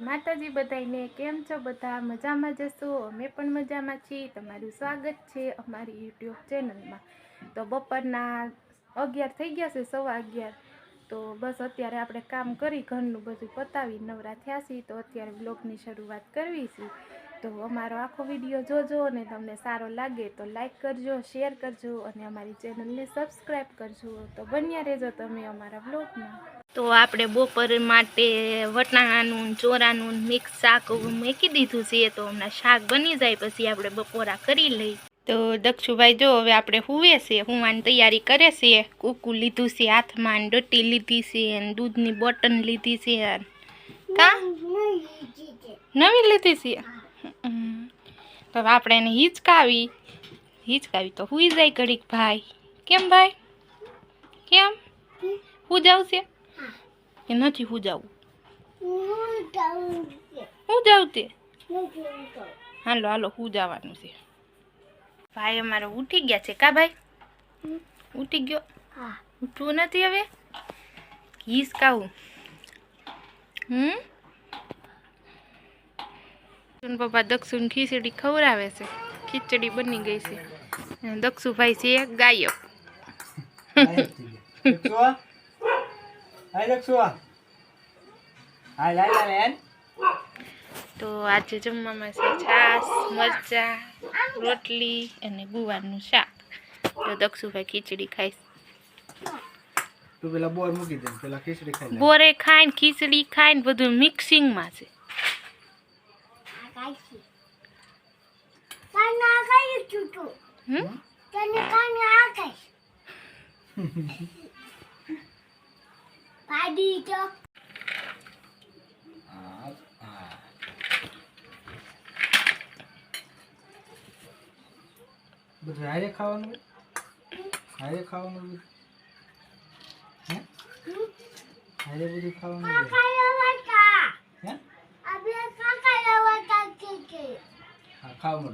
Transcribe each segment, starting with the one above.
માતાજી બધાને કેમ છો બધા? મજામાં જશો? અમે પણ મજામાં છીએ. તમારું સ્વાગત છે અમારી યુટ્યુબ ચેનલમાં. તો બપોરના અગિયાર થઈ ગયા છે, સવા અગિયાર. તો બસ અત્યારે આપણે કામ કરી, ઘરનું બધું પતાવી, નવરા થયા છીએ. તો અત્યારે બ્લોગની શરૂઆત કરવી છે. તો અમારો આખો વીડિયો જોજો અને તમને સારો લાગે તો લાઈક કરજો, શેર કરજો અને અમારી ચેનલને સબસ્ક્રાઈબ કરજો. તો બન્યા રહેજો તમે અમારા બ્લોગમાં તો આપણે બપોર માટે વટાણાનું, ચોરાનું મિક્સ શાક મૂકી દીધું છે તો હમણાં શાક બની જાય પછી આપણે બપોરા કરી લઈ તો દક્ષુભાઈ, જો હવે આપણે હુવે છે, હુવાની તૈયારી કરે છે, કૂકુ લીધું છે, હાથમાં ડટી લીધી છે દૂધની બોટલ લીધી છે કા? નવી લીધી છે. તો આપણે એને હિચકાવી હિચકાવી તો હુઈ જાય ઘડીક ભાઈ. કેમ ભાઈ? કેમ? હું જાઉં છે કે નથી હું જાવું હું જાવ તે? હાલો હાલો હું જવાનું છે. ભાઈ અમારો ઉઠી ગયા છે કા ભાઈ? ઉઠી ગયો? ઉઠવું નથી હવે? હિસકાવું હમ? પપ્પા દક્ષુન ખીચડી ખવડાવે છે. ખીચડી બની ગઈ છે. દક્ષુભાઈ છે એક ગાયક હાય લક્ષુઆ હાય લાય લાય બેન. તો આજે જમવામાં છે છાસ મરચા રોટલી અને ગુવારનું શાક. તો દક્ષુભાઈ ખીચડી ખાઈશ. તું પેલા બોર મૂકી દે પેલા ખીચડી ખાઈ બોરે ખાઈને ખીચડી ખાઈને બધું મિક્સિંગમાં છે. હમ? હા હા બધું હારે ખાવાનું? હારે ખાવાનું બધું? હે? હારે બધું ખાવાનું હા? ખાવાનું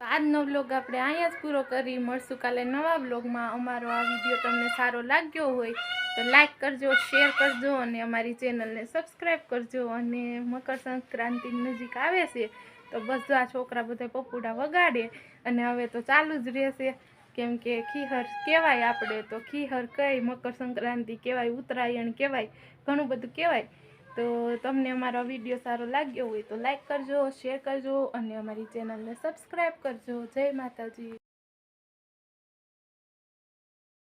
આજનો બ્લોગ આપણે અહીંયા જ પૂરો કરી મળશું. કાલે નવા બ્લોગમાં અમારો આ વીડિયો તમને સારો લાગ્યો હોય તો લાઈક કરજો શેર કરજો અને અમારી ચેનલને સબસ્ક્રાઈબ કરજો. અને મકર સંક્રાંતિ નજીક આવે છે તો આ છોકરા બધા પપુડા વગાડે અને હવે તો ચાલુ જ રહેશે. કેમ કે ખીહર કહેવાય આપણે તો ખીહર કઈ મકર સંક્રાંતિ કહેવાય, ઉત્તરાયણ કહેવાય, ઘણું બધું કહેવાય. તો તમને અમારો વીડિયો સારો લાગ્યો હોય તો લાઈક કરજો શેર કરજો અને અમારી ચેનલને સબસ્ક્રાઈબ કરજો. જય માતાજી.